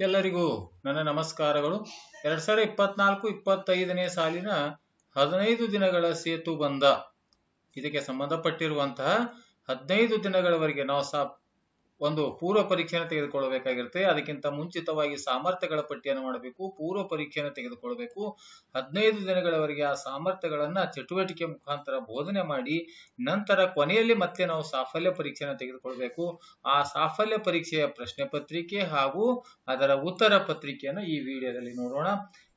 ಎಲ್ಲರಿಗೂ ನನ್ನ ನಮಸ್ಕಾರಗಳು. ಎರಡ್ ಸಾವಿರದ ಇಪ್ಪತ್ನಾಲ್ಕು ಇಪ್ಪತ್ತೈದನೇ ಸಾಲಿನ ಹದಿನೈದು ದಿನಗಳ ಸೇತು ಬಂದ. ಇದಕ್ಕೆ ಸಂಬಂಧಪಟ್ಟಿರುವಂತಹ ಹದಿನೈದು ದಿನಗಳವರೆಗೆ ನಾವು ಒಂದು ಪೂರ್ವ ಪರೀಕ್ಷೆಯನ್ನು ತೆಗೆದುಕೊಳ್ಳಬೇಕಾಗಿರುತ್ತೆ. ಅದಕ್ಕಿಂತ ಮುಂಚಿತವಾಗಿ ಸಾಮರ್ಥ್ಯಗಳ ಪಟ್ಟಿಯನ್ನು ಮಾಡಬೇಕು, ಪೂರ್ವ ಪರೀಕ್ಷೆಯನ್ನು ತೆಗೆದುಕೊಳ್ಳಬೇಕು. ಹದಿನೈದು ದಿನಗಳವರೆಗೆ ಆ ಸಾಮರ್ಥ್ಯಗಳನ್ನ ಚಟುವಟಿಕೆ ಮುಖಾಂತರ ಬೋಧನೆ ಮಾಡಿ, ನಂತರ ಕೊನೆಯಲ್ಲಿ ಮತ್ತೆ ನಾವು ಸಾಫಲ್ಯ ಪರೀಕ್ಷೆಯನ್ನು ತೆಗೆದುಕೊಳ್ಬೇಕು. ಆ ಸಾಫಲ್ಯ ಪರೀಕ್ಷೆಯ ಪ್ರಶ್ನೆ ಪತ್ರಿಕೆ ಹಾಗೂ ಅದರ ಉತ್ತರ ಪತ್ರಿಕೆಯನ್ನು ಈ ವಿಡಿಯೋದಲ್ಲಿ ನೋಡೋಣ.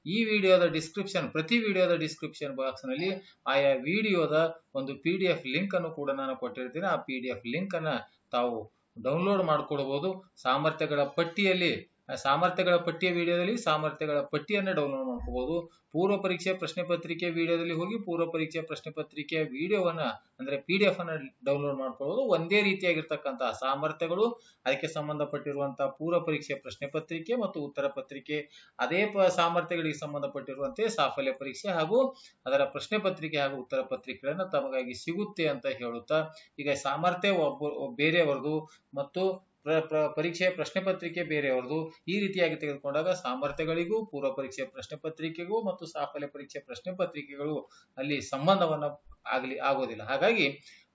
ಈ ವಿಡಿಯೋದ ಡಿಸ್ಕ್ರಿಪ್ಷನ್, ಪ್ರತಿ ವಿಡಿಯೋದ ಡಿಸ್ಕ್ರಿಪ್ಷನ್ ಬಾಕ್ಸ್ನಲ್ಲಿ ಆಯಾ ವಿಡಿಯೋದ ಒಂದು ಪಿ ಡಿ ಎಫ್ ಲಿಂಕ್ ಅನ್ನು ಕೂಡ ನಾನು ಕೊಟ್ಟಿರ್ತೀನಿ. ಆ ಪಿ ಡಿ ಎಫ್ ಲಿಂಕ್ ಅನ್ನ ತಾವು ಡೌನ್ಲೋಡ್ ಮಾಡಿಕೊಡ್ಬೋದು. ಸಾಮರ್ಥ್ಯಗಳ ಪಟ್ಟಿಯಲ್ಲಿ ಸಾಮರ್ಥ್ಯಗಳ ಪಟ್ಟಿಯ ವಿಡಿಯೋದಲ್ಲಿ ಸಾಮರ್ಥ್ಯಗಳ ಪಟ್ಟಿಯನ್ನು ಡೌನ್ಲೋಡ್ ಮಾಡ್ಕೋಬಹುದು ಪೂರ್ವ ಪರೀಕ್ಷೆ ಪ್ರಶ್ನೆ ಪತ್ರಿಕೆ ವಿಡಿಯೋದಲ್ಲಿ ಹೋಗಿ ಪೂರ್ವ ಪರೀಕ್ಷೆ ಪ್ರಶ್ನೆ ಪತ್ರಿಕೆಯ ವಿಡಿಯೋವನ್ನ, ಅಂದ್ರೆ ಪಿ ಡಿ ಎಫ್ ಅನ್ನ ಡೌನ್ಲೋಡ್ ಮಾಡ್ಕೋಬಹುದು ಒಂದೇ ರೀತಿಯಾಗಿರ್ತಕ್ಕಂತಹ ಸಾಮರ್ಥ್ಯಗಳು, ಅದಕ್ಕೆ ಸಂಬಂಧಪಟ್ಟಿರುವಂತಹ ಪೂರ್ವ ಪರೀಕ್ಷೆ ಪ್ರಶ್ನೆ ಪತ್ರಿಕೆ ಮತ್ತು ಉತ್ತರ ಪತ್ರಿಕೆ. ಅದೇ ಸಾಮರ್ಥ್ಯಗಳಿಗೆ ಸಂಬಂಧಪಟ್ಟಿರುವಂತೆ ಸಾಫಲ್ಯ ಪರೀಕ್ಷೆ ಹಾಗೂ ಅದರ ಪ್ರಶ್ನೆ ಪತ್ರಿಕೆ ಹಾಗೂ ಉತ್ತರ ಪತ್ರಿಕೆಗಳನ್ನು ತಮಗಾಗಿ ಸಿಗುತ್ತೆ ಅಂತ ಹೇಳುತ್ತಾ, ಈಗ ಸಾಮರ್ಥ್ಯ ಒಬ್ಬ, ಬೇರೆಯವರದು ಮತ್ತು ಪ್ರ ಪ್ರ ಪರೀಕ್ಷೆಯ ಪ್ರಶ್ನೆ ಪತ್ರಿಕೆ ಬೇರೆಯವರದು ಈ ರೀತಿಯಾಗಿ ತೆಗೆದುಕೊಂಡಾಗ ಸಾಮರ್ಥ್ಯಗಳಿಗೂ, ಪೂರ್ವ ಪರೀಕ್ಷೆ ಪ್ರಶ್ನೆ ಪತ್ರಿಕೆಗೂ ಮತ್ತು ಸಾಫಲ್ಯ ಪರೀಕ್ಷೆ ಪ್ರಶ್ನೆ ಪತ್ರಿಕೆಗಳು ಅಲ್ಲಿ ಸಂಬಂಧವನ್ನ ಆಗಲಿ, ಆಗೋದಿಲ್ಲ. ಹಾಗಾಗಿ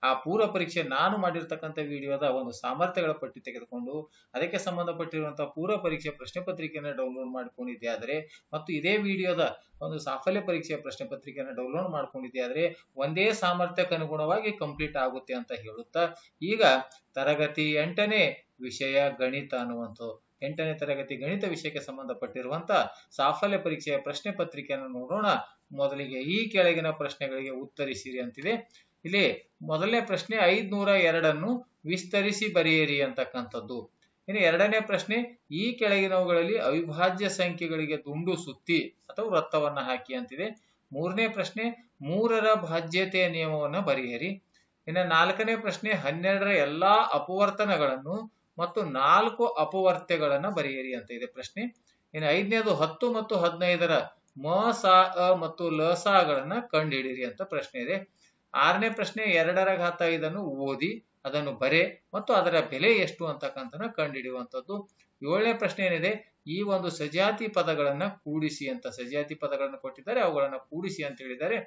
ಆ ಪೂರ್ವ ಪರೀಕ್ಷೆ ನಾನು ಮಾಡಿರ್ತಕ್ಕಂಥ ವಿಡಿಯೋದ ಒಂದು ಸಾಮರ್ಥ್ಯಗಳ ಪಟ್ಟಿ ತೆಗೆದುಕೊಂಡು ಅದಕ್ಕೆ ಸಂಬಂಧಪಟ್ಟಿರುವಂತಹ ಪೂರ್ವ ಪರೀಕ್ಷೆ ಪ್ರಶ್ನೆ ಪತ್ರಿಕೆಯನ್ನು ಡೌನ್ಲೋಡ್ ಮಾಡ್ಕೊಂಡಿದ್ದೆ ಆದರೆ ಮತ್ತು ಇದೇ ವಿಡಿಯೋದ ಒಂದು ಸಾಫಲ್ಯ ಪರೀಕ್ಷೆಯ ಪ್ರಶ್ನೆ ಪತ್ರಿಕೆಯನ್ನು ಡೌನ್ಲೋಡ್ ಮಾಡ್ಕೊಂಡಿದ್ದೆ ಆದರೆ ಒಂದೇ ಸಾಮರ್ಥ್ಯಕ್ಕೆ ಅನುಗುಣವಾಗಿ ಕಂಪ್ಲೀಟ್ ಆಗುತ್ತೆ ಅಂತ ಹೇಳುತ್ತಾ ಈಗ ತರಗತಿ ಎಂಟನೇ ವಿಷಯ, ಗಣಿತ ಅನ್ನುವಂಥದ್ದು. ಎಂಟನೇ ತರಗತಿ ಗಣಿತ ವಿಷಯಕ್ಕೆ ಸಂಬಂಧಪಟ್ಟಿರುವಂತ ಸಾಫಲ್ಯ ಪರೀಕ್ಷೆಯ ಪ್ರಶ್ನೆ ಪತ್ರಿಕೆಯನ್ನು ನೋಡೋಣ. ಮೊದಲಿಗೆ ಈ ಕೆಳಗಿನ ಪ್ರಶ್ನೆಗಳಿಗೆ ಉತ್ತರಿಸಿರಿ ಅಂತಿದೆ. ಇಲ್ಲಿ ಮೊದಲನೇ ಪ್ರಶ್ನೆ ಐದ್ನೂರ ಎರಡನ್ನು ವಿಸ್ತರಿಸಿ ಬರೆಯಿರಿ ಅಂತಕ್ಕಂಥದ್ದು. ಇನ್ನು ಎರಡನೇ ಪ್ರಶ್ನೆ, ಈ ಕೆಳಗಿನವುಗಳಲ್ಲಿ ಅವಿಭಾಜ್ಯ ಸಂಖ್ಯೆಗಳಿಗೆ ದುಂಡು ಸುತ್ತಿ ಅಥವಾ ವೃತ್ತವನ್ನ ಹಾಕಿ ಅಂತಿದೆ. ಮೂರನೇ ಪ್ರಶ್ನೆ, ಮೂರರ ಭಾಜ್ಯತೆಯ ನಿಯಮವನ್ನು ಬರೆಯಿರಿ. ಇನ್ನು ನಾಲ್ಕನೇ ಪ್ರಶ್ನೆ, ಹನ್ನೆರಡರ ಎಲ್ಲಾ ಅಪವರ್ತನಗಳನ್ನು ಮತ್ತು ನಾಲ್ಕು ಅಪವರ್ತ್ಯಗಳನ್ನ ಬರೆಯಿರಿ ಅಂತ ಇದೆ ಪ್ರಶ್ನೆ. ಇನ್ನು ಐದನೇದು ಹತ್ತು ಮತ್ತು ಹದಿನೈದರ ಮ, ಸಾ, ಅ ಮತ್ತು ಲ ಕಂಡುಹಿಡಿಯಿರಿ ಅಂತ ಪ್ರಶ್ನೆ ಇದೆ. ಆರನೇ ಪ್ರಶ್ನೆ ಎರಡರ ಘಾತ ಇದನ್ನು ಓದಿ, ಅದನ್ನು ಬರೆ ಮತ್ತು ಅದರ ಬೆಲೆ ಎಷ್ಟು ಅಂತಕ್ಕಂಥನ ಕಂಡುಹಿಡಿಯುವಂಥದ್ದು. ಏಳನೇ ಪ್ರಶ್ನೆ ಏನಿದೆ? ಈ ಒಂದು ಸಜಾತಿ ಪದಗಳನ್ನ ಕೂಡಿಸಿ ಅಂತ, ಸಜಾತಿ ಪದಗಳನ್ನು ಕೊಟ್ಟಿದ್ದಾರೆ, ಅವುಗಳನ್ನ ಕೂಡಿಸಿ ಅಂತ ಹೇಳಿದ್ದಾರೆ.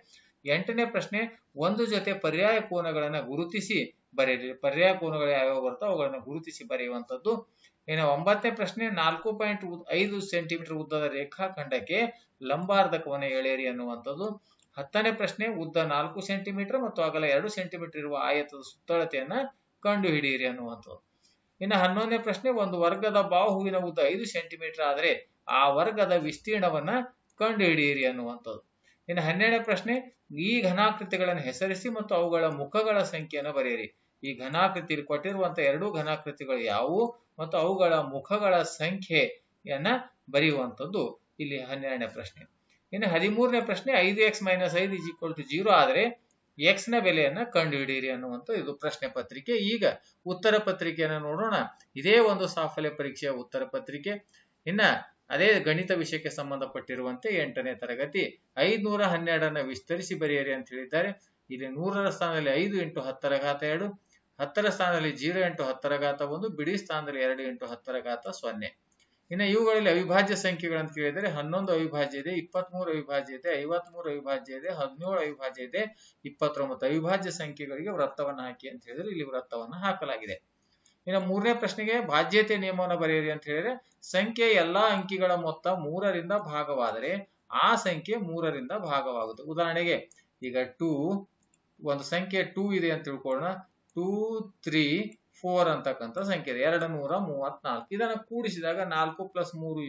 ಎಂಟನೇ ಪ್ರಶ್ನೆ, ಒಂದು ಜೊತೆ ಪರ್ಯಾಯ ಕೋನಗಳನ್ನ ಗುರುತಿಸಿ ಬರೆಯಿರಿ. ಪರ್ಯಾಯ ಕೋನಗಳು ಯಾವ್ಯಾವ ಬರ್ತಾವ ಅವುಗಳನ್ನ ಗುರುತಿಸಿ ಬರೆಯುವಂಥದ್ದು. ಇನ್ನು ಒಂಬತ್ತನೇ ಪ್ರಶ್ನೆ, ನಾಲ್ಕು ಪಾಯಿಂಟ್ ಐದು ಸೆಂಟಿಮೀಟರ್ ಉದ್ದದ ರೇಖಾಖಂಡಕ್ಕೆ ಲಂಬಾರ್ಧಕವನ್ನು ಎಳೆಯಿರಿ ಅನ್ನುವಂಥದ್ದು. ಹತ್ತನೇ ಪ್ರಶ್ನೆ, ಉದ್ದ ನಾಲ್ಕು ಸೆಂಟಿಮೀಟರ್ ಮತ್ತು ಅಗಲ ಎರಡು ಸೆಂಟಿಮೀಟರ್ ಇರುವ ಆಯತದ ಸುತ್ತಳತೆಯನ್ನ ಕಂಡು ಹಿಡಿಯಿರಿ ಅನ್ನುವಂಥದ್ದು. ಇನ್ನು ಹನ್ನೊಂದನೇ ಪ್ರಶ್ನೆ, ಒಂದು ವರ್ಗದ ಬಾಹುವಿನ ಉದ್ದ ಐದು ಸೆಂಟಿಮೀಟರ್ ಆದರೆ ಆ ವರ್ಗದ ವಿಸ್ತೀರ್ಣವನ್ನ ಕಂಡು ಹಿಡಿಯಿರಿ ಅನ್ನುವಂಥದ್ದು. ಇನ್ನು ಹನ್ನೆರಡನೇ ಪ್ರಶ್ನೆ, ಈ ಘನಾಕೃತಿಗಳನ್ನು ಹೆಸರಿಸಿ ಮತ್ತು ಅವುಗಳ ಮುಖಗಳ ಸಂಖ್ಯೆಯನ್ನು ಬರೆಯಿರಿ. ಈ ಘನಾಕೃತಿ ಕೊಟ್ಟಿರುವಂತಹ ಎರಡು ಘನಾಕೃತಿಗಳು ಯಾವುವು ಮತ್ತು ಅವುಗಳ ಮುಖಗಳ ಸಂಖ್ಯೆಯನ್ನ ಬರೆಯುವಂಥದ್ದು ಇಲ್ಲಿ ಹನ್ನೆರಡನೇ ಪ್ರಶ್ನೆ. ಇನ್ನು ಹದಿಮೂರನೇ ಪ್ರಶ್ನೆ, ಐದು ಎಕ್ಸ್ ಮೈನಸ್ ಐದು ಇಸ್ ಈಕ್ವಲ್ ಟು ಜೀರೋ ಆದರೆ ಎಕ್ಸ್ನ ಬೆಲೆಯನ್ನ ಕಂಡುಹಿಡಿಯಿರಿ ಅನ್ನುವಂಥ ಇದು ಪ್ರಶ್ನೆ ಪತ್ರಿಕೆ. ಈಗ ಉತ್ತರ ಪತ್ರಿಕೆಯನ್ನು ನೋಡೋಣ. ಇದೇ ಒಂದು ಸಾಫಲ್ಯ ಪರೀಕ್ಷೆಯ ಉತ್ತರ ಪತ್ರಿಕೆ. ಇನ್ನ ಅದೇ ಗಣಿತ ವಿಷಯಕ್ಕೆ ಸಂಬಂಧಪಟ್ಟಿರುವಂತೆ ಎಂಟನೇ ತರಗತಿ ಐದ್ನೂರ ಹನ್ನೆರಡನ್ನ ವಿಸ್ತರಿಸಿ ಬರೆಯಿರಿ ಅಂತ ಹೇಳಿದ್ದಾರೆ. ಇಲ್ಲಿ ನೂರರ ಸ್ಥಾನದಲ್ಲಿ ಐದು ಇಂಟು ಹತ್ತರ ಘಾತ ಎರಡು, ಹತ್ತರ ಸ್ಥಾನದಲ್ಲಿ ಜೀರೋ ಇಂಟು ಹತ್ತರ ಘಾತ ಒಂದು, ಬಿಡಿ ಸ್ಥಾನದಲ್ಲಿ ಎರಡು ಇಂಟು ಹತ್ತರ ಘಾತ ಸೊನ್ನೆ. ಇನ್ನು ಇವುಗಳಲ್ಲಿ ಅವಿಭಾಜ್ಯ ಸಂಖ್ಯೆಗಳಂತ ಕೇಳಿದರೆ ಹನ್ನೊಂದು ಅವಿಭಾಜ್ಯ ಇದೆ, ಇಪ್ಪತ್ಮೂರು ಅವಿಭಾಜ್ಯ ಇದೆ, ಐವತ್ಮೂರು ಅವಿಭಾಜ್ಯ ಇದೆ, ಹದಿನೇಳು ಅವಿಭಾಜ್ಯ ಇದೆ, ಇಪ್ಪತ್ತೊಂಬತ್ತು ಅವಿಭಾಜ್ಯ ಸಂಖ್ಯೆಗಳಿಗೆ ವೃತ್ತವನ್ನು ಹಾಕಿ ಅಂತ ಹೇಳಿದ್ರೆ ಇಲ್ಲಿ ವೃತ್ತವನ್ನು ಹಾಕಲಾಗಿದೆ. ಇನ್ನು ಮೂರನೇ ಪ್ರಶ್ನೆಗೆ ಬಾಧ್ಯತೆ ನಿಯಮವನ್ನು ಬರೆಯಿರಿ ಅಂತ ಹೇಳಿದ್ರೆ, ಸಂಖ್ಯೆ ಎಲ್ಲಾ ಅಂಕಿಗಳ ಮೊತ್ತ ಮೂರರಿಂದ ಭಾಗವಾದರೆ ಆ ಸಂಖ್ಯೆ ಮೂರರಿಂದ ಭಾಗವಾಗುತ್ತೆ. ಉದಾಹರಣೆಗೆ ಈಗ ಟೂ, ಒಂದು ಸಂಖ್ಯೆ ಟೂ ಇದೆ ಅಂತ ತಿಳ್ಕೊಳ್ಳೋಣ. ಟೂ, ತ್ರೀ, ಫೋರ್ ಅಂತಕ್ಕಂಥ ಸಂಖ್ಯೆ ಇದೆ. ಎರಡು ನೂರ ಮೂವತ್ನಾಲ್ಕು. ಇದನ್ನ ಕೂಡಿಸಿದಾಗ ನಾಲ್ಕು ಪ್ಲಸ್ ಮೂರು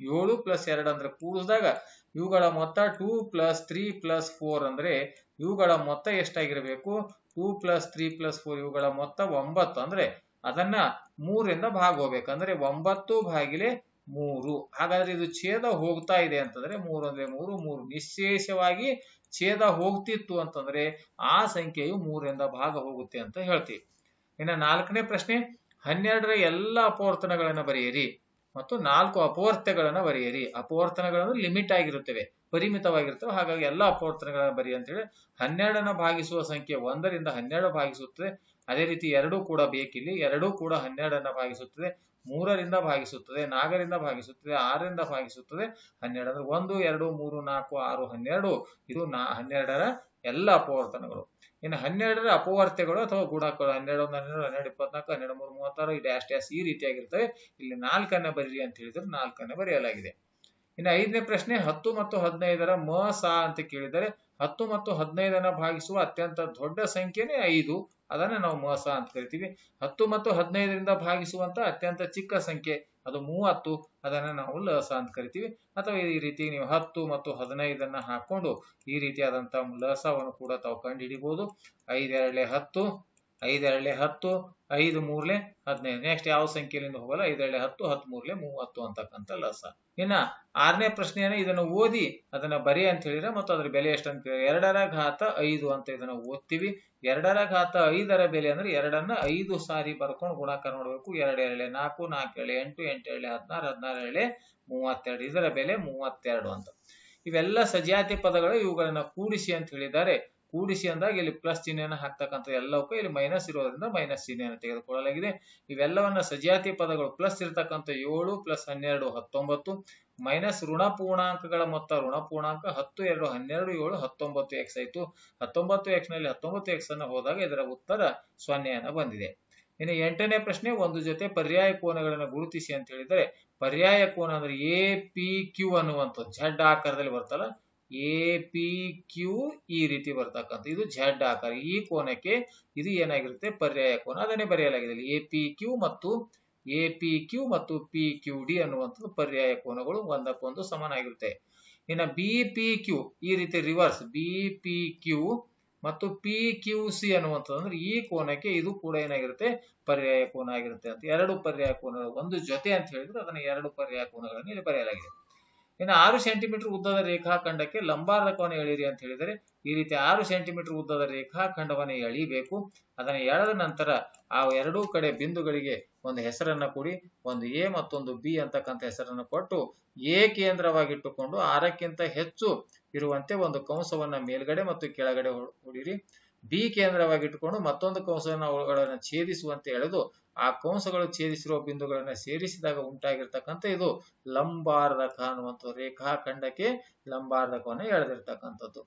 ಏಳು ಪ್ಲಸ್ ಎರಡು ಅಂದ್ರೆ ಕೂಡಿಸಿದಾಗ ಇವುಗಳ ಮೊತ್ತ two plus three plus four ಅಂದ್ರೆ ಇವುಗಳ ಮೊತ್ತ ಎಷ್ಟಾಗಿರಬೇಕು? Two plus three plus four ಇವುಗಳ ಮೊತ್ತ ಒಂಬತ್ತು ಅಂದ್ರೆ ಅದನ್ನ ಮೂರಿಂದ ಭಾಗ ಹೋಗ್ಬೇಕಂದ್ರೆ ಒಂಬತ್ತು ಬಾಗಿಲೆ ಮೂರು. ಹಾಗಾದ್ರೆ ಇದು ಛೇದ ಹೋಗ್ತಾ ಇದೆ ಅಂತಂದ್ರೆ ಮೂರು ಅಂದ್ರೆ ಮೂರು ಮೂರು ನಿಶೇಷವಾಗಿ ಛೇದ ಹೋಗ್ತಿತ್ತು ಅಂತಂದ್ರೆ ಆ ಸಂಖ್ಯೆಯು ಮೂರಿಂದ ಭಾಗ ಹೋಗುತ್ತೆ ಅಂತ ಹೇಳ್ತೀವಿ. ಇನ್ನು ನಾಲ್ಕನೇ ಪ್ರಶ್ನೆ, ಹನ್ನೆರಡರ ಎಲ್ಲ ಅಪವರ್ತನಗಳನ್ನು ಬರೆಯಿರಿ. ಮತ್ತು ನಾಲ್ಕು ಅಪವರ್ತ್ಯಗಳನ್ನ ಬರೆಯಿರಿ. ಅಪವರ್ತನಗಳನ್ನು ಲಿಮಿಟ್ ಆಗಿರುತ್ತವೆ ಪರಿಮಿತವಾಗಿರ್ತವೆ ಹಾಗಾಗಿ ಎಲ್ಲ ಅಪವರ್ತನಗಳನ್ನು ಬರಿ ಅಂತ ಹೇಳಿ ಹನ್ನೆರಡನ್ನ ಭಾಗಿಸುವ ಸಂಖ್ಯೆ ಒಂದರಿಂದ ಹನ್ನೆರಡು ಭಾಗಿಸುತ್ತದೆ. ಅದೇ ರೀತಿ ಎರಡೂ ಕೂಡ ಬೇಕಿಲ್ಲಿ. ಎರಡೂ ಕೂಡ ಹನ್ನೆರಡನ್ನು ಭಾಗಿಸುತ್ತದೆ. ಮೂರರಿಂದ ಭಾಗಿಸುತ್ತದೆ. ನಾಲ್ಕರಿಂದ ಭಾಗಿಸುತ್ತದೆ. ಆರರಿಂದ ಭಾಗಿಸುತ್ತದೆ. ಹನ್ನೆರಡು ಒಂದು, ಎರಡು, ಮೂರು, ನಾಲ್ಕು, ಆರು, ಹನ್ನೆರಡು. ಇದು ನಾ ಹನ್ನೆರಡರ ಎಲ್ಲ ಅಪವರ್ತನಗಳು. ಇನ್ನು ಹನ್ನೆರಡರ ಅಪವರ್ತ್ಯಗಳು ಅಥವಾ ಗುಣಕಗಳು ಹನ್ನೆರಡು ಒಂದು ಹನ್ನೆರಡು ಹನ್ನೆರಡು, ಇಪ್ಪತ್ನಾಲ್ಕು, ಹನ್ನೆರಡು, ಮೂರು, ಮೂವತ್ತಾರು ಡ್ಯಾಶ್ ಡ್ಯಾಶ್ ಈ ರೀತಿಯಾಗಿರ್ತವೆ. ಇಲ್ಲಿ ನಾಲ್ಕನ್ನ ಬರೀರಿ ಅಂತ ಹೇಳಿದ್ರೆ ನಾಲ್ಕನ್ನ ಬರೆಯಲಾಗಿದೆ. ಇನ್ನು ಐದನೇ ಪ್ರಶ್ನೆ, ಹತ್ತು ಮತ್ತು ಹದಿನೈದರ ಮ, ಸಾ ಅಂತ ಕೇಳಿದರೆ ಹತ್ತು ಮತ್ತು ಹದಿನೈದನ್ನ ಭಾಗಿಸುವ ಅತ್ಯಂತ ದೊಡ್ಡ ಸಂಖ್ಯೆನೇ ಐದು. ಅದನ್ನ ನಾವು ಮೋಸ ಅಂತ ಕರಿತೀವಿ. ಹತ್ತು ಮತ್ತು ಹದಿನೈದರಿಂದ ಭಾಗಿಸುವಂತ ಅತ್ಯಂತ ಚಿಕ್ಕ ಸಂಖ್ಯೆ ಅದು ಮೂವತ್ತು, ಅದನ್ನ ನಾವು ಲಸ ಅಂತ ಕರಿತೀವಿ. ಅಥವಾ ಈ ರೀತಿ ನೀವು ಹತ್ತು ಮತ್ತು ಹದಿನೈದನ್ನ ಹಾಕೊಂಡು ಈ ರೀತಿಯಾದಂತ ಲಸವನ್ನು ಕೂಡ ತಾವು ಕಂಡು ಹಿಡಿಬಹುದು ಐದೆರಡ್ಲೆ ಹತ್ತು ಐದೆರಡ್ಲೆ ಹತ್ತು, ಐದು ಮೂರ್ಲೆ ಹದಿನೈದು. ನೆಕ್ಸ್ಟ್ ಯಾವ ಸಂಖ್ಯೆಯಿಂದ ಹೋಗಲ್ಲ? ಐದೆರಡ್ಲೆ ಹತ್ತು ಹತ್ತು ಮೂರ್ಲೆ ಮೂವತ್ತು ಅಂತಕ್ಕಂಥ ಲಸ. ಇನ್ನ ಆರನೇ ಪ್ರಶ್ನೆಯನ್ನ ಇದನ್ನ ಓದಿ ಅದನ್ನ ಬರಿ ಅಂತ ಹೇಳಿದ್ರೆ ಮತ್ತು ಅದ್ರ ಬೆಲೆ ಎಷ್ಟು ಅಂತ ಎರಡರ ಘಾತ ಐದು ಅಂತ ಇದನ್ನ ಓದ್ತೀವಿ. ಎರಡರ ಘಾತ ಐದರ ಬೆಲೆ ಅಂದ್ರೆ ಎರಡನ್ನ ಐದು ಸಾರಿ ಬರ್ಕೊಂಡು ಗುಣಾಕಾರ ನೋಡಬೇಕು ಎರಡು ಎರಳೆ ನಾಲ್ಕು ನಾಲ್ಕು ಎಳೆ ಎಂಟು ಎಂಟು ಎಳೆ ಹದಿನಾರು ಹದಿನಾರು ಎಳೆ ಮೂವತ್ತೆರಡು. ಇದರ ಬೆಲೆ ಮೂವತ್ತೆರಡು ಅಂತ. ಇವೆಲ್ಲ ಸಜಾತಿ ಪದಗಳು ಇವುಗಳನ್ನ ಕೂಡಿಸಿ ಅಂತ ಹೇಳಿದ್ದಾರೆ. ಕೂಡಿಸಿ ಅಂದಾಗ ಇಲ್ಲಿ ಪ್ಲಸ್ ಚಿಹ್ನೆಯನ್ನು ಹಾಕ್ತಕ್ಕಂಥ ಎಲ್ಲವಕ್ಕೂ ಇಲ್ಲಿ ಮೈನಸ್ ಇರೋದ್ರಿಂದ ಮೈನಸ್ ಚಿಹ್ನೆಯನ್ನು ತೆಗೆದುಕೊಳ್ಳಲಾಗಿದೆ. ಇವೆಲ್ಲವನ್ನ ಸಜಾತಿ ಪದಗಳು ಪ್ಲಸ್ ಇರತಕ್ಕಂಥ ಏಳು ಪ್ಲಸ್ ಹನ್ನೆರಡು ಹತ್ತೊಂಬತ್ತು ಮೈನಸ್ ಋಣ ಪೂರ್ಣಾಂಕಗಳ ಮೊತ್ತ ಋಣ ಪೂರ್ಣಾಂಕ ಹತ್ತು, ಎರಡು, ಹನ್ನೆರಡು, ಏಳು, ಹತ್ತೊಂಬತ್ತು ಎಕ್ಸ್ ಆಯ್ತು. ಹತ್ತೊಂಬತ್ತು ಎಕ್ಸ್ನಲ್ಲಿ ಹತ್ತೊಂಬತ್ತು ಎಕ್ಸ್ ಅನ್ನು ಹೋದಾಗ ಇದರ ಉತ್ತರ ಸೊನ್ನೆಯನ್ನು ಬಂದಿದೆ. ಇನ್ನು ಎಂಟನೇ ಪ್ರಶ್ನೆ ಒಂದು ಜೊತೆ ಪರ್ಯಾಯ ಕೋನಗಳನ್ನು ಗುರುತಿಸಿ ಅಂತ ಹೇಳಿದರೆ, ಪರ್ಯಾಯ ಕೋನ ಅಂದ್ರೆ ಎ ಪಿ ಕ್ಯೂ ಅನ್ನುವಂಥದ್ದು ಝಡ್ ಆಕಾರದಲ್ಲಿ ಬರ್ತಲ್ಲ ಎ ಪಿ ಕ್ಯೂ ಈ ರೀತಿ ಬರ್ತಕ್ಕಂಥ ಇದು ಝಡ್ ಆಕಾರ. ಈ ಕೋನಕ್ಕೆ ಇದು ಏನಾಗಿರುತ್ತೆ? ಪರ್ಯಾಯ ಕೋನ. ಅದನ್ನೇ ಬರೆಯಲಾಗಿದೆ ಎ ಪಿ ಕ್ಯೂ ಮತ್ತು ಎ ಪಿ ಕ್ಯೂ ಮತ್ತು ಪಿ ಕ್ಯೂ ಡಿ ಅನ್ನುವಂಥದ್ದು ಪರ್ಯಾಯ ಕೋನಗಳು ಒಂದಕ್ಕೊಂದು ಸಮನಾಗಿರುತ್ತೆ. ಇನ್ನು ಬಿ ಪಿ ಕ್ಯೂ ಈ ರೀತಿ ರಿವರ್ಸ್ ಬಿ ಪಿ ಕ್ಯೂ ಮತ್ತು ಪಿ ಕ್ಯೂ ಸಿ ಅನ್ನುವಂಥದ್ದು ಅಂದ್ರೆ ಈ ಕೋನಕ್ಕೆ ಇದು ಕೂಡ ಏನಾಗಿರುತ್ತೆ? ಪರ್ಯಾಯ ಕೋನ ಆಗಿರುತ್ತೆ ಅಂತ. ಎರಡು ಪರ್ಯಾಯ ಕೋನಗಳು. ಒಂದು ಜೊತೆ ಅಂತ ಹೇಳಿದ್ರೆ ಅದನ್ನ ಎರಡು ಪರ್ಯಾಯ ಕೋನಗಳನ್ನು ಇಲ್ಲಿ ಬರೆಯಲಾಗಿದೆ. ಇನ್ನು ಆರು ಸೆಂಟಿಮೀಟರ್ ಉದ್ದದ ರೇಖಾಖಂಡಕ್ಕೆ ಲಂಬಾರ್ಧಕವನ್ನು ಎಳಿರಿ ಅಂತ ಹೇಳಿದರೆ ಈ ರೀತಿ ಆರು ಸೆಂಟಿಮೀಟರ್ ಉದ್ದದ ರೇಖಾಖಂಡವನ್ನು ಎಳಿಬೇಕು ಅದನ್ನು ಎಳೆದ ನಂತರ ಆ ಎರಡೂ ಕಡೆ ಬಿಂದುಗಳಿಗೆ ಒಂದು ಹೆಸರನ್ನ ಕೊಡಿ. ಒಂದು ಎ ಮತ್ತೊಂದು ಬಿ ಅಂತಕ್ಕಂಥ ಹೆಸರನ್ನು ಕೊಟ್ಟು ಎ ಕೇಂದ್ರವಾಗಿಟ್ಟುಕೊಂಡು ಆರಕ್ಕಿಂತ ಹೆಚ್ಚು ಇರುವಂತೆ ಒಂದು ಕಂಸವನ್ನ ಮೇಲ್ಗಡೆ ಮತ್ತು ಕೆಳಗಡೆ ಹೊಡಿರಿ ಬಿ ಕೇಂದ್ರವಾಗಿಟ್ಟುಕೊಂಡು ಮತ್ತೊಂದು ಕಂಸವನ್ನು ಅವುಗಳನ್ನು ಛೇದಿಸುವಂತೆ ಎಳೆದು ಆ ಕಂಸಗಳು ಛೇದಿಸಿರುವ ಬಿಂದುಗಳನ್ನ ಸೇರಿಸಿದಾಗ ಉಂಟಾಗಿರ್ತಕ್ಕಂಥ ಇದು ಲಂಬಾರ್ಧಕ ಅನ್ನುವಂಥ ರೇಖಾಖಂಡಕ್ಕೆ ಲಂಬಾರ್ಧಕವನ್ನು ಎಳೆದಿರ್ತಕ್ಕಂಥದ್ದು.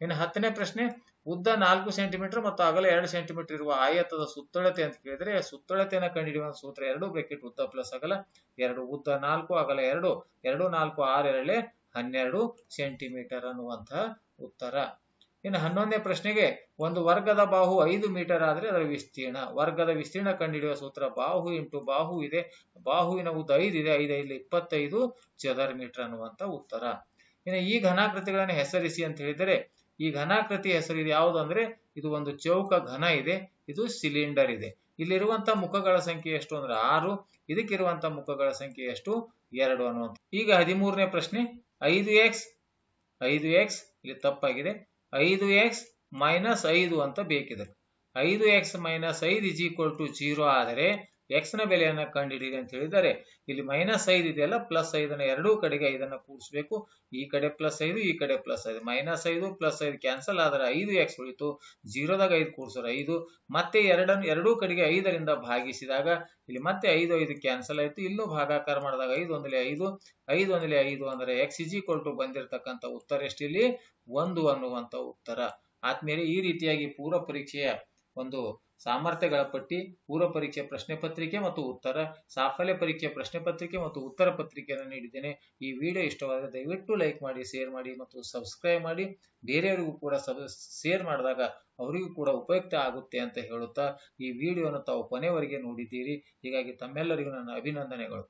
ಇನ್ನು ಹತ್ತನೇ ಪ್ರಶ್ನೆ, ಉದ್ದ ನಾಲ್ಕು ಸೆಂಟಿಮೀಟರ್ ಮತ್ತು ಅಗಲ ಎರಡು ಸೆಂಟಿಮೀಟರ್ ಇರುವ ಆಯತದ ಸುತ್ತಳತೆ ಅಂತ ಕೇಳಿದ್ರೆ, ಸುತ್ತಳತೆಯನ್ನು ಕಂಡುಹಿಡಿಯುವ ಸೂತ್ರ ಎರಡು, ಬ್ರೆಕೆಟ್ ಉದ್ದ ಪ್ಲಸ್ ಅಗಲ ಎರಡು, ಉದ್ದ ನಾಲ್ಕು, ಅಗಲ ಎರಡು ಎರಡು, ನಾಲ್ಕು, ಆರು ಎರಡೇ ಹನ್ನೆರಡು ಸೆಂಟಿಮೀಟರ್ ಅನ್ನುವಂತಹ ಉತ್ತರ. ಇನ್ನು ಹನ್ನೊಂದನೇ ಪ್ರಶ್ನೆಗೆ ಒಂದು ವರ್ಗದ ಬಾಹು ಐದು ಮೀಟರ್ ಆದರೆ ಅದರ ವಿಸ್ತೀರ್ಣ. ವರ್ಗದ ವಿಸ್ತೀರ್ಣ ಕಂಡುಹಿಡಿಯುವ ಸೂತ್ರ ಬಾಹು ಇಂಟು ಬಾಹು ಇದೆ. ಬಾಹುವಿನ ಉದ್ದ ಐದು ಇದೆ. ಐದು ಇಲ್ಲಿ ಇಪ್ಪತ್ತೈದು ಚದರ ಮೀಟರ್ ಅನ್ನುವಂತ ಉತ್ತರ. ಇನ್ನು ಈ ಘನಾಕೃತಿಗಳನ್ನು ಹೆಸರಿಸಿ ಅಂತ ಹೇಳಿದರೆ, ಈ ಘನಾಕೃತಿ ಹೆಸರು ಇದು ಯಾವುದು ಅಂದ್ರೆ, ಇದು ಒಂದು ಚೌಕ ಘನ ಇದೆ. ಇದು ಸಿಲಿಂಡರ್ ಇದೆ. ಇಲ್ಲಿರುವಂತಹ ಮುಖಗಳ ಸಂಖ್ಯೆ ಎಷ್ಟು ಅಂದ್ರೆ ಆರು. ಇದಕ್ಕಿರುವಂತಹ ಮುಖಗಳ ಸಂಖ್ಯೆ ಎಷ್ಟು? ಎರಡು ಅನ್ನುವಂಥ ಈಗ ಹದಿಮೂರನೇ ಪ್ರಶ್ನೆ. ಐದು ಎಕ್ಸ್. ಐದು ಎಕ್ಸ್. ಇಲ್ಲಿ ತಪ್ಪಾಗಿದೆ. ಐದು ಎಕ್ಸ್ ಮೈನಸ್ ಐದು ಅಂತ ಬೇಕಿದೆ. ಐದು ಎಕ್ಸ್ ಮೈನಸ್ ಐದು ಇಸ್ ಈಕ್ವಲ್ ಟು ಜೀರೋ ಆದರೆ ಎಕ್ಸ್ನ ಬೆಲೆಯನ್ನ ಕಂಡುಹಿಡಿಯಿರಿ ಅಂತ ಹೇಳಿದ್ದಾರೆ ಇಲ್ಲಿ ಮೈನಸ್ ಐದು ಇದೆಯಲ್ಲ ಪ್ಲಸ್ ಐದನ್ನ ಎರಡೂ ಕಡೆಗೆ ಐದನ್ನ ಕೂಡಿಸಬೇಕು ಈ ಕಡೆ ಪ್ಲಸ್ ಐದು, ಈ ಕಡೆ ಪ್ಲಸ್ ಐದು. ಮೈನಸ್ ಐದು ಪ್ಲಸ್ ಐದು ಕ್ಯಾನ್ಸಲ್ ಆದರೆ ಐದು ಎಕ್ಸ್ ಉಳಿತು. ಜೀರೋದಾಗ ಐದು ಕೂಡಿಸೋರು ಐದು. ಮತ್ತೆ ಎರಡನ್ನು ಎರಡೂ ಕಡೆಗೆ ಐದರಿಂದ ಭಾಗಿಸಿದಾಗ, ಇಲ್ಲಿ ಮತ್ತೆ ಐದು ಐದು ಕ್ಯಾನ್ಸಲ್ ಆಯಿತು. ಇಲ್ಲೂ ಭಾಗಾಕಾರ ಮಾಡಿದಾಗ ಐದು ಒಂದಲೇ ಐದು. ಐದು ಒಂದಲೇ ಐದು ಅಂದ್ರೆ ಎಕ್ಸ್ ಇಜಿ ಕೊಟ್ಟು ಬಂದಿರತಕ್ಕಂಥ ಉತ್ತರ ಎಷ್ಟಿಲ್ಲಿ? ಒಂದು ಅನ್ನುವಂಥ ಉತ್ತರ. ಆದ್ಮೇಲೆ ಈ ರೀತಿಯಾಗಿ ಪೂರ್ವ ಪರೀಕ್ಷೆಯ ಒಂದು ಸಾಮರ್ಥ್ಯಗಳ ಪಟ್ಟಿ, ಪೂರ್ವ ಪರೀಕ್ಷೆ ಪ್ರಶ್ನೆ ಪತ್ರಿಕೆ ಮತ್ತು ಉತ್ತರ, ಸಾಫಲ್ಯ ಪರೀಕ್ಷೆ ಪ್ರಶ್ನೆ ಪತ್ರಿಕೆ ಮತ್ತು ಉತ್ತರ ಪತ್ರಿಕೆಯನ್ನು ನೀಡಿದ್ದೇನೆ. ಈ ವಿಡಿಯೋ ಇಷ್ಟವಾದರೆ ದಯವಿಟ್ಟು ಲೈಕ್ ಮಾಡಿ, ಶೇರ್ ಮಾಡಿ ಮತ್ತು ಸಬ್ಸ್ಕ್ರೈಬ್ ಮಾಡಿ. ಬೇರೆಯವರಿಗೂ ಕೂಡ ಸಬ್, ಶೇರ್ ಮಾಡಿದಾಗ ಅವರಿಗೂ ಕೂಡ ಉಪಯುಕ್ತ ಆಗುತ್ತೆ ಅಂತ ಹೇಳುತ್ತಾ ಈ ವಿಡಿಯೋನ ತಾವು ಕೊನೆಯವರೆಗೆ ನೋಡಿದ್ದೀರಿ. ಹೀಗಾಗಿ ತಮ್ಮೆಲ್ಲರಿಗೂ ನನ್ನ ಅಭಿನಂದನೆಗಳು.